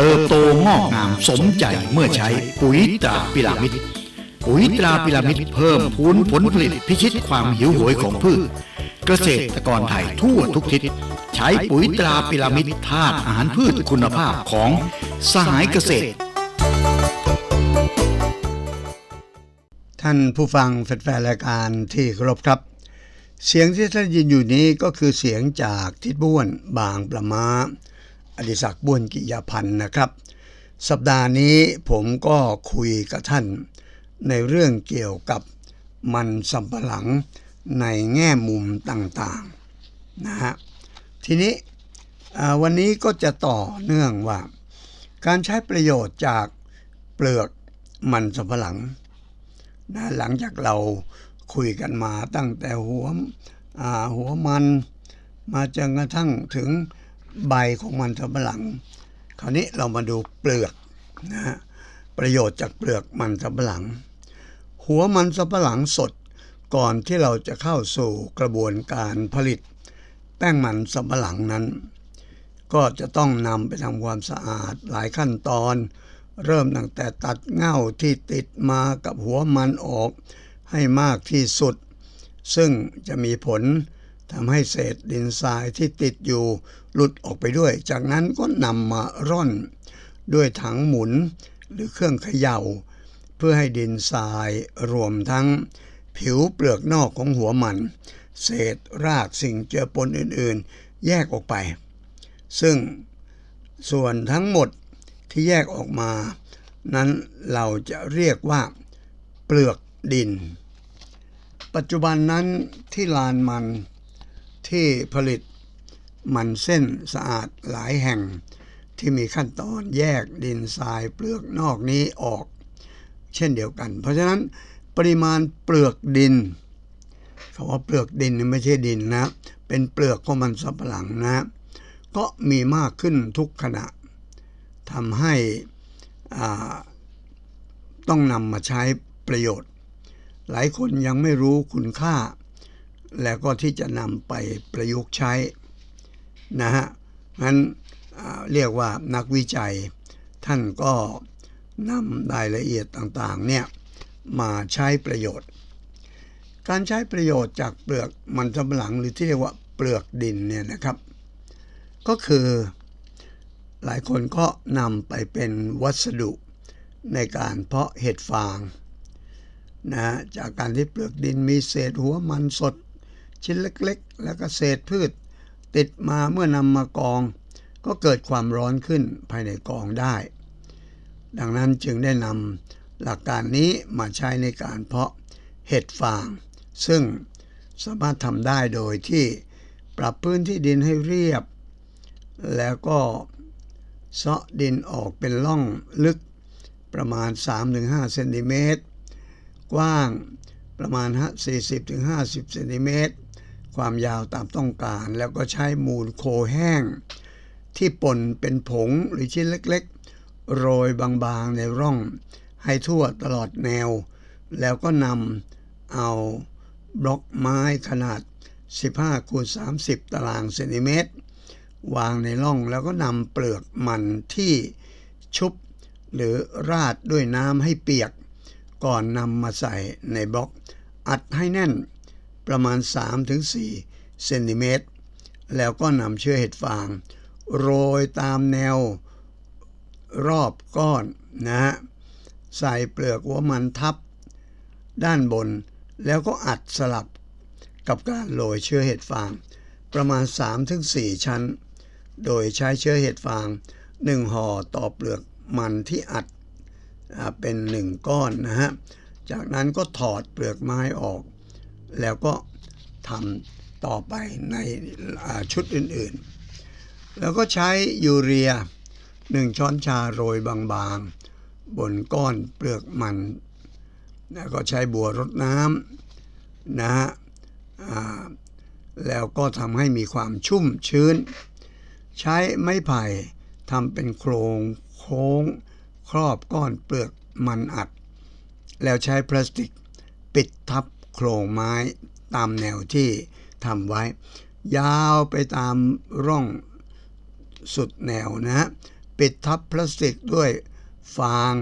เติบโตงอกงามสมใจเมื่อใช้ปุ๋ยตราพิรามิดปุ๋ยตราพิรามิดเพิ่มพูนผลผลิตพิชิตความหิวโหยของพืช เกษตรกรไทยทั่วทุกทิศใช้ปุ๋ยตราพิรามิดธาตุอาหารพืชคุณภาพของสหายเกษตร ท่านผู้ฟังแฟนรายการที่เคารพครับ เสียงที่ท่านยินอยู่นี้ก็คือเสียงจากทิดบ้วนบางประมา อดิศักดิ์บ้วนกิยาพันธ์นะครับ สัปดาห์นี้ผมก็คุยกับท่าน ในเรื่องเกี่ยวกับมันสำปะหลังในแง่มุมต่างๆนะฮะทีนี้วันนี้ก็จะต่อเนื่องว่า การใช้ประโยชน์จากเปลือกมันสำปะหลังนะหลังจากเราคุยกันมาตั้งแต่หัวหัวมันมาจนกระทั่งถึง ใบของมันสำปะหลัง คราวนี้เรามาดูเปลือกนะฮะประโยชน์จากเปลือกมันสำปะหลัง หัวมันสำปะหลังสดก่อนที่เราจะเข้าสู่กระบวนการผลิต แป้งมันสำปะหลังนั้น ก็จะต้องนำไปทำความสะอาดหลายขั้นตอน เริ่มตั้งแต่ตัดเง่าที่ติดมากับหัวมันออกให้มากที่สุด ซึ่งจะมีผล ทำให้เศษดินทรายที่ติดอยู่หลุดออกไปด้วย จากนั้นก็นำมาร่อน ด้วยถังหมุนหรือเครื่องเขย่า เพื่อให้ดินทรายรวมทั้งผิวเปลือกนอกของหัวมัน เศษรากสิ่งเจือปนอื่นๆ แยกออกไป ซึ่งส่วนทั้งหมดที่แยกออกมา นั้นเราจะเรียกว่า เปลือกดิน ปัจจุบันนั้นที่ลานมัน ที่ผลิต มันเส้นสะอาดหลายแห่ง ที่มีขั้นตอนแยกดินทรายเปลือกนอกนี้ออก เช่นเดียวกัน เพราะฉะนั้นปริมาณเปลือกดินคำว่าเปลือกดินไม่ใช่ดินนะ เป็นเปลือกของมันสำปะหลังนะ ก็มีมากขึ้นทุกขณะทำให้อ่าต้องนำมาใช้ประโยชน์ หลายคนยังไม่รู้คุณค่า แล้วก็ที่จะนำไปประยุกต์ใช้นะฮะงั้นเรียกว่านักวิจัย ท่านก็นำรายละเอียดต่างๆเนี่ยมาใช้ประโยชน์ การใช้ประโยชน์จากเปลือกมันสำปะหลังหรือที่เรียกว่าเปลือกดินเนี่ยนะครับ ก็คือหลายคนก็นำไปเป็นวัสดุในการเพาะเห็ดฟางนะจากการที่เปลือกดินมีเศษหัวมันสด ชิ้นเล็กๆ แล้วก็เศษพืช ติดมาเมื่อนำมากอง ก็เกิดความร้อนขึ้นภายในกองได้ ดังนั้นจึงได้นำหลักการนี้มาใช้ในการเพาะเห็ดฟาง ซึ่งสามารถทำได้โดยที่ปรับพื้นที่ดินให้เรียบ แล้วก็เซาะดินออกเป็นร่องลึกประมาณ 3-5เซนติเมตร กว้างประมาณ 40-50เซนติเมตร ความยาวตามต้องการ แล้วก็ใช้มูลโคแห้ง ที่ป่นเป็นผงหรือชิ้นเล็กๆ โรยบางๆในร่อง ให้ทั่วตลอดแนว แล้วก็นำเอาบล็อกไม้ขนาด 15คูณ30 ตารางเซนติเมตร วางในร่องแล้วก็นำเปลือกมันที่ชุบหรือราดด้วยน้ำให้เปียก ก่อนนำมาใส่ในบล็อก อัดให้แน่น ประมาณ 3-4เซนติเมตร แล้วก็นำเชื้อเห็ดฟาง โรยตามแนวรอบก้อนนะฮะใส่เปลือกหัวมันทับ ด้านบน แล้วก็อัดสลับกับการโรยเชื้อเห็ดฟาง ประมาณ 3-4 ชั้น โดยใช้เชื้อเห็ดฟาง 1ห่อต่อเปลือกมันที่อัดเป็น 1 ก้อนนะฮะ จากนั้นก็ถอดเปลือกไม้ออก แล้วก็ทำต่อไปในชุดอื่นๆ แล้วก็ใช้ยูเรีย1ช้อนชาโรยบางๆ บนก้อนเปลือกมัน แล้วก็ใช้บัวรดน้ำนะฮะแล้วก็ทำให้มีความชุ่มชื้น ใช้ไม้ไผ่ทำเป็นโครงโค้งครอบก้อนเปลือกมันอัด แล้วใช้พลาสติกปิดทับ โครงไม้ตามแนวที่ทำไว้ ยาวไปตามร่องสุดแนวนะฮะปิดทับพลาสติกด้วยฟาง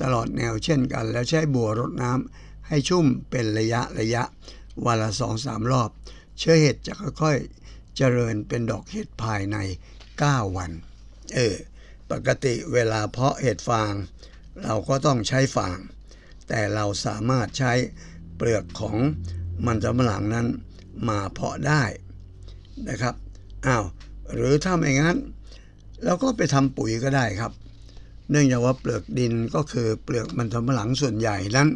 ตลอดแนวเช่นกัน แล้วใช้บัวรดน้ำให้ชุ่มเป็นระยะระยะ วันละสองสามรอบ เชื้อเห็ดจะค่อยๆ เจริญเป็นดอกเห็ดภายใน 9 วัน เออ ปกติเวลาเพาะเห็ดฟาง เราก็ต้องใช้ฟาง แต่เราสามารถใช้ เปลือกของมันสำปะหลังนั้นมาเพาะได้นะครับอ้าวหรือถ้าไม่งั้นเราก็ไปทำปุ๋ยก็ได้ครับ เนื่องจากว่าเปลือกดินก็คือเปลือกมันสำปะหลังส่วนใหญ่นั้น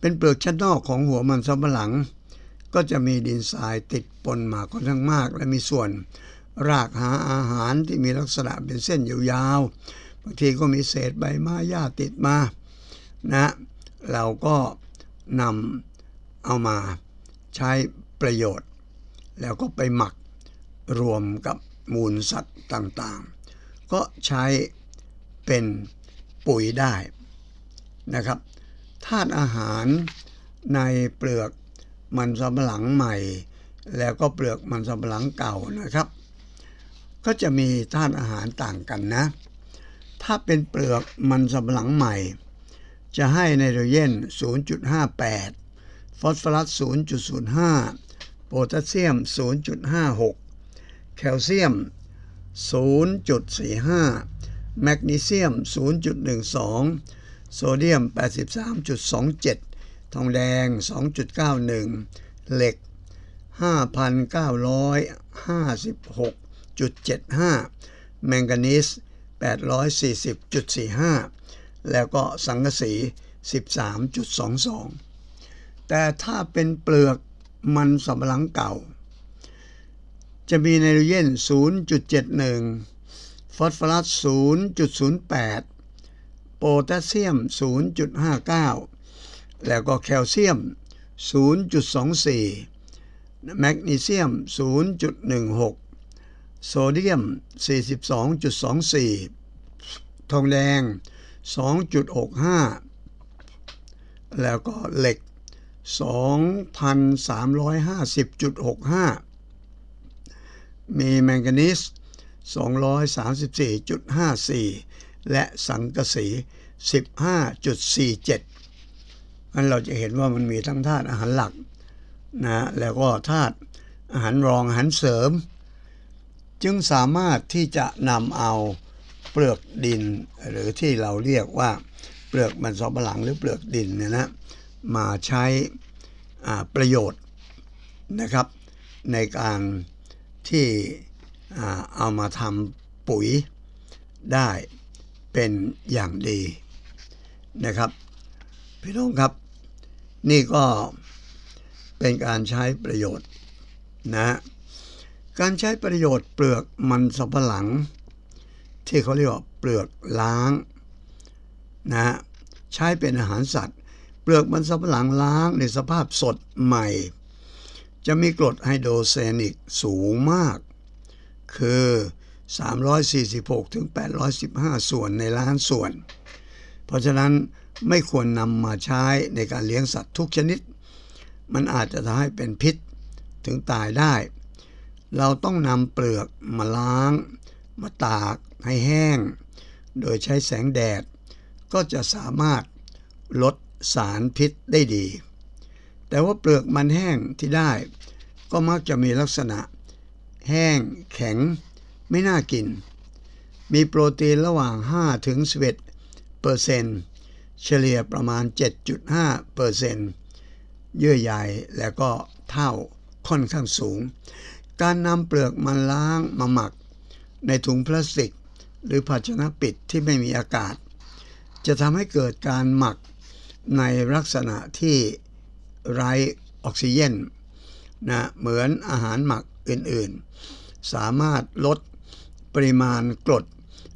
เป็นเปลือกชั้นนอกของหัวมันสำปะหลัง ก็จะมีดินทรายติดปนมาค่อนข้างมาก และมีส่วน รากหาอาหารที่มีลักษณะเป็นเส้นยาวๆบางทีก็มีเศษใบไม้หญ้าติดมานะ เราก็ นำเอามาใช้ประโยชน์ แล้วก็ไปหมักรวมกับมูลสัตว์ต่างๆ ก็ใช้เป็นปุ๋ยได้นะครับธาตุอาหารในเปลือกมันสำหลังใหม่ แล้วก็เปลือกมันสำหลังเก่านะครับ ก็จะมีธาตุอาหารต่างกันนะ ถ้าเป็นเปลือกมันสำหลังใหม่ จะให้ไนโตรเจน 0.58 ฟอสฟอรัส 0.05 โพแทสเซียม 0.56 แคลเซียม 0.45 แมกนีเซียม 0.12 โซเดียม 83.27 ทองแดง 2.91 เหล็ก 5,956.75 แมงกานีส840.45 แล้วก็สังกะสี 13.22 แต่ถ้าเป็นเปลือกมันสำปะหลังเก่า จะมีไนโตรเจน 0.71 ฟอสฟอรัส 0.08 โพแทสเซียม 0.59 แล้วก็แคลเซียม 0.24 แมกนีเซียม 0.16 โซเดียม 42.24 ทองแดง 2.65 แล้วก็เหล็ก 2,350.65 มีแมงกานีส234.54 และสังกะสี 15.47มันเราจะเห็นว่ามันมีทั้งธาตุอาหารหลักนะแล้วก็ธาตุอาหารรองอาหารเสริม จึงสามารถที่จะนำเอา เปลือกดิน หรือที่เราเรียกว่าเปลือกมันสำปะหลังหรือเปลือกดินเนี่ยนะมาใช้อ่าประโยชน์นะครับ ในการที่อ่าเอามาทำปุ๋ยได้เป็นอย่างดีนะครับพี่น้องครับ นี่ก็เป็นการใช้ประโยชน์นะการใช้ประโยชน์เปลือกมันสำปะหลัง ที่เขาเรียกว่าเปลือกล้างนะใช้เป็นอาหารสัตว์ เปลือกมันสำปะหลังล้างในสภาพสดใหม่ จะมีกรดไฮโดรเซนิกสูงมาก คือ 346ถึง815 ส่วนในล้านส่วน เพราะฉะนั้นไม่ควรนำมาใช้ในการเลี้ยงสัตว์ทุกชนิด มันอาจจะทำให้เป็นพิษถึงตายได้ เราต้องนำเปลือกมาล้าง มาตากให้แห้ง โดยใช้แสงแดด ก็จะสามารถลดสารพิษได้ดี แต่ว่าเปลือกมันแห้งที่ได้ ก็มักจะมีลักษณะ แห้งแข็ง ไม่น่ากิน มีโปรตีนระหว่าง 5 ถึง 11เปอร์เซนต์เฉลี่ยประมาณ 7.5เปอร์เซนเยื่อใยและก็เท่าค่อนข้างสูง การนำเปลือกมันล้างมาหมัก ในถุงพลาสติก หรือภาชนะปิดที่ไม่มีอากาศ จะทำให้เกิดการหมักในลักษณะที่ไร้ออกซิเจนนะเหมือนอาหารหมักอื่นๆ สามารถลดปริมาณกรด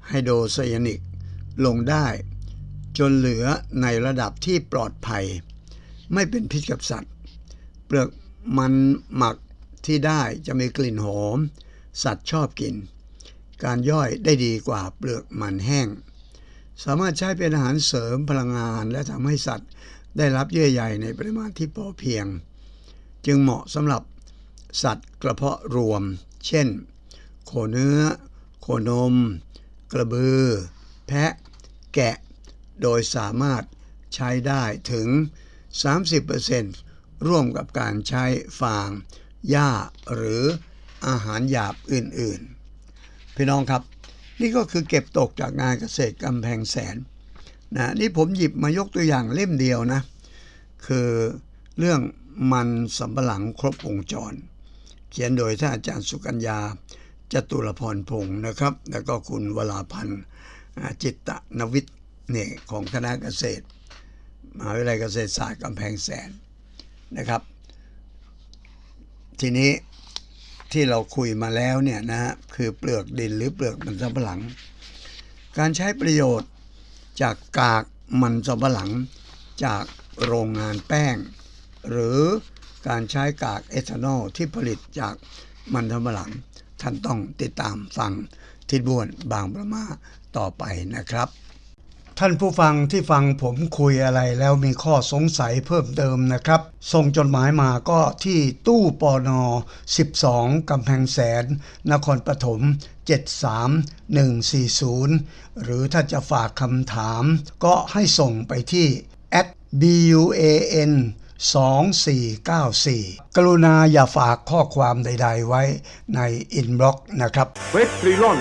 ไฮโดรไซยานิกลงได้ จนเหลือในระดับที่ปลอดภัย ไม่เป็นพิษกับสัตว์ เปลือกมันหมักที่ได้จะมีกลิ่นหอม สัตว์ชอบกิน การย่อยได้ดีกว่าเปลือกมันแห้ง สามารถใช้เป็นอาหารเสริมพลังงาน และทำให้สัตว์ได้รับเยื่อใยในปริมาณที่พอเพียง จึงเหมาะสำหรับสัตว์กระเพาะรวม เช่น โคเนื้อ โคนม กระบือ แพะ แกะ โดยสามารถใช้ได้ถึง 30%ร่วมกับการใช้ฟาง หญ้าหรืออาหารหยาบอื่น ๆ พี่น้องครับ นี่ก็คือเก็บตกจากงานเกษตรกำแพงแสนนะนี่ผมหยิบมายกตัวอย่างเล่มเดียวนะ คือเรื่องมันสำปะหลังครบวงจร เขียนโดยท่านอาจารย์สุกัญญาจตุรพรพงศ์นะครับ แล้วก็คุณวราพันธ์จิตตนวิทย์เนี่ยของคณะเกษตรมหาวิทยาลัยเกษตรศาสตร์กำแพงแสนนะครับ ทีนี้ ที่เราคุยมาแล้วเนี่ยนะฮะคือเปลือกดินหรือเปลือกมันสำปะหลัง การใช้ประโยชน์จากกากมันสำปะหลังจากโรงงานแป้ง หรือการใช้กากเอทานอลที่ผลิตจากมันสำปะหลัง ท่านต้องติดตามฟังทิดบ้วนบางประมาต่อไปนะครับ ท่านผู้ฟังที่ฟังผมคุยอะไรแล้วมีข้อสงสัยเพิ่มเติมนะครับ ส่งจดหมายมาก็ที่ตู้ปอนอ12 กำแพงแสน นครปฐม 73140 หรือถ้าจะฝากคำถาม ก็ให้ส่งไปที่ at buan 2494 กรุณาอย่าฝากข้อความใด ๆ ไว้ในอินบ็อกซ์นะครับเวททริลอน